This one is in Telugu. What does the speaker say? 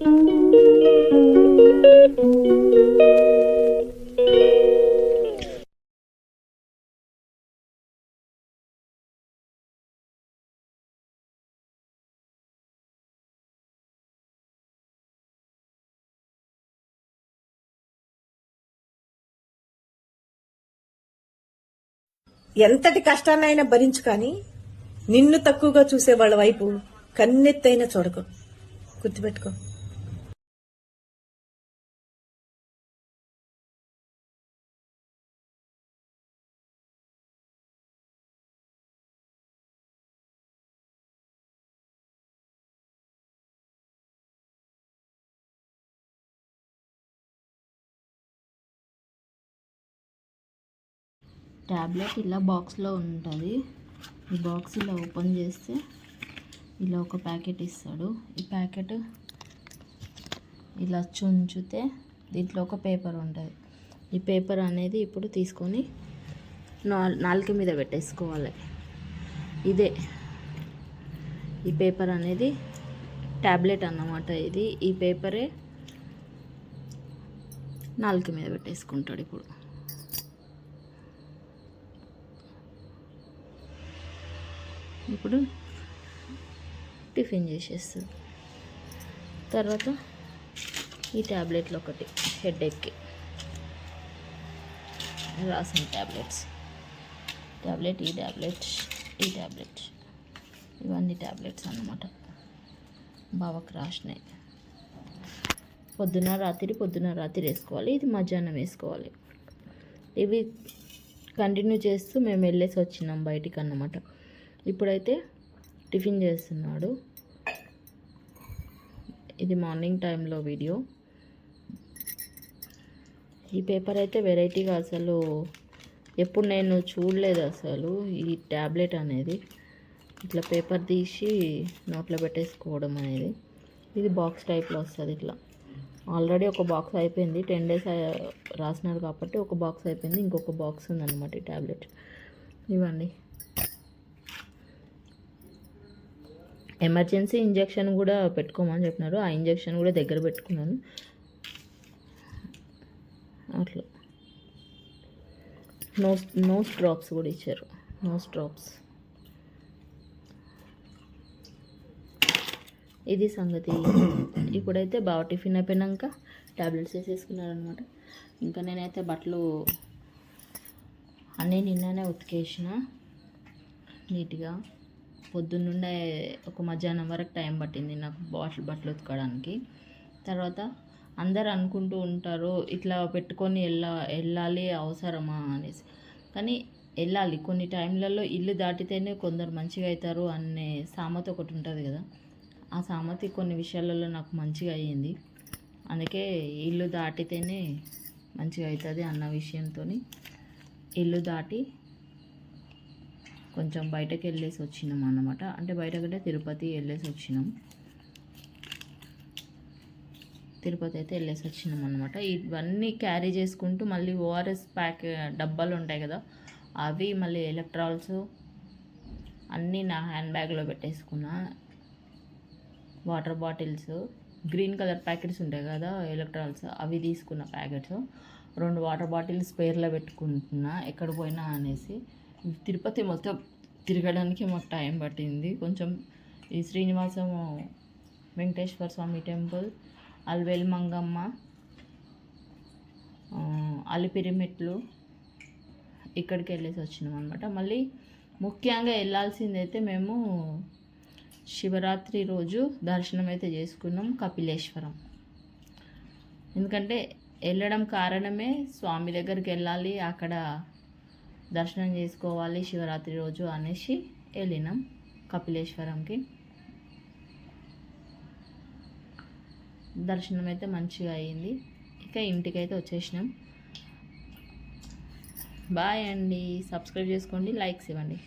ఎంతటి కష్టాన్నైనా భరించు కానీ నిన్ను తక్కువగా చూసే వాళ్ళ వైపు కన్నెత్తైనా చూడకు. గుర్తుపెట్టుకో. ట్యాబ్లెట్ ఇలా బాక్స్లో ఉంటుంది. ఈ బాక్స్ ఇలా ఓపెన్ చేస్తే ఇలా ఒక ప్యాకెట్ ఇస్తాడు. ఈ ప్యాకెట్ ఇలా చుంచితే దీంట్లో ఒక పేపర్ ఉంటుంది. ఈ పేపర్ అనేది ఇప్పుడు తీసుకొని నాల్ నాలుక మీద పెట్టేసుకోవాలి. ఇదే. ఈ పేపర్ అనేది ట్యాబ్లెట్ అన్నమాట ఇది. ఈ పేపరే నాలుక మీద పెట్టేసుకుంటాడు ఇప్పుడు. ఇప్పుడు టిఫిన్ చేసేస్తుంది. తర్వాత ఈ ట్యాబ్లెట్లు ఒకటి హెడ్ ఎక్కి రాసిన ట్యాబ్లెట్స్ ట్యాబ్లెట్ ఈ ట్యాబ్లెట్ ఈ ట్యాబ్లెట్ ఇవన్నీ ట్యాబ్లెట్స్ అన్నమాట. బావకు రాసినాయి. పొద్దున రాత్రి పొద్దున రాత్రి వేసుకోవాలి. ఇది మధ్యాహ్నం వేసుకోవాలి. ఇవి కంటిన్యూ చేస్తూ మేము వెళ్ళేసి వచ్చినాం బయటికి అన్నమాట ఇప్పుడైతే టిఫిన్ చేస్తున్నాడు. ఇది మార్నింగ్ టైంలో వీడియో. ఈ పేపర్ అయితే వెరైటీగా అసలు ఎప్పుడు నేను చూడలేదు అసలు ఈ ట్యాబ్లెట్ అనేది. ఇట్లా పేపర్ తీసి నోట్లో పెట్టేసుకోవడం అనేది. ఇది బాక్స్ టైప్లో వస్తుంది ఇట్లా. ఆల్రెడీ ఒక బాక్స్ అయిపోయింది. టెన్ డేస్ రాసినారు కాబట్టి ఒక బాక్స్ అయిపోయింది. ఇంకొక బాక్స్ ఉందన్నమాట ఈ ట్యాబ్లెట్ ఇవ్వండి. ఎమర్జెన్సీ ఇంజెక్షన్ కూడా పెట్టుకోమని చెప్పినారు. ఆ ఇంజెక్షన్ కూడా దగ్గర పెట్టుకున్నాను. అట్లా. నోస్ నోస్ డ్రాప్స్ కూడా ఇచ్చారు. నోస్ డ్రాప్స్ ఇది సంగతి. ఇప్పుడైతే బాగా టిఫిన్ అయిపోయినాక ట్యాబ్లెట్స్ వేసేసుకున్నారు అనమాట ఇంకా నేనైతే బట్టలు అన్నీ నిన్ననే ఉతికేసిన నీట్గా. పొద్దున్నుండే ఒక మధ్యాహ్నం వరకు టైం పట్టింది నాకు బాటిల్ బట్టలు ఉతకడానికి. తర్వాత అందరు అనుకుంటూ ఉంటారు ఇట్లా పెట్టుకొని వెళ్ళా వెళ్ళాలి అవసరమా? అనేసి. కానీ వెళ్ళాలి కొన్ని టైంలలో ఇల్లు దాటితేనే కొందరు మంచిగా అవుతారు అనే సామెత ఒకటి ఉంటుంది కదా. ఆ సామెత కొన్ని విషయాలలో నాకు మంచిగా అయ్యింది. అందుకే ఇల్లు దాటితేనే మంచిగా అవుతుంది అన్న విషయంతో ఇల్లు దాటి కొంచెం బయటకు వెళ్ళేసి వచ్చినాం అన్నమాట. అంటే బయటకంటే తిరుపతి వెళ్ళేసి వచ్చినాం. తిరుపతి అయితే వెళ్ళేసి వచ్చినాం అనమాట ఇవన్నీ క్యారీ చేసుకుంటూ మళ్ళీ ఓఆర్ఎస్ ప్యాక్ డబ్బాలు ఉంటాయి కదా అవి మళ్ళీ ఎలక్ట్రాల్స్ అన్నీ నా హ్యాండ్ బ్యాగ్లో పెట్టేసుకున్నా. Water bottles green colour packets ఉంటాయి కదా ఎలక్ట్రాల్స్ అవి తీసుకున్న ప్యాకెట్స్. రెండు వాటర్ బాటిల్స్ పేర్లో పెట్టుకుంటున్నా ఎక్కడ పోయినా అనేసి. తిరుపతి మొత్తం తిరగడానికి మాకు టైం పట్టింది. కొంచెం ఈ శ్రీనివాసం వెంకటేశ్వర స్వామి టెంపుల్ అల్వేల్ మంగమ్మ అలిపిరిమెట్లు ఇక్కడికి వెళ్ళేసి వచ్చినాం అనమాట మళ్ళీ ముఖ్యంగా వెళ్ళాల్సిందైతే మేము శివరాత్రి రోజు దర్శనం అయితే చేసుకున్నాం కపిలేశ్వరం. ఎందుకంటే వెళ్ళడం కారణమే స్వామి దగ్గరికి వెళ్ళాలి అక్కడ దర్శనం చేసుకోవాలి శివరాత్రి రోజు అనేసి వెళ్ళినాం కపిలేశ్వరంకి. దర్శనం అయితే మంచిగా అయ్యింది ఇక ఇంటికైతే వచ్చేసినాం. బాయ్ అండి. సబ్స్క్రైబ్ చేసుకోండి లైక్స్ ఇవ్వండి.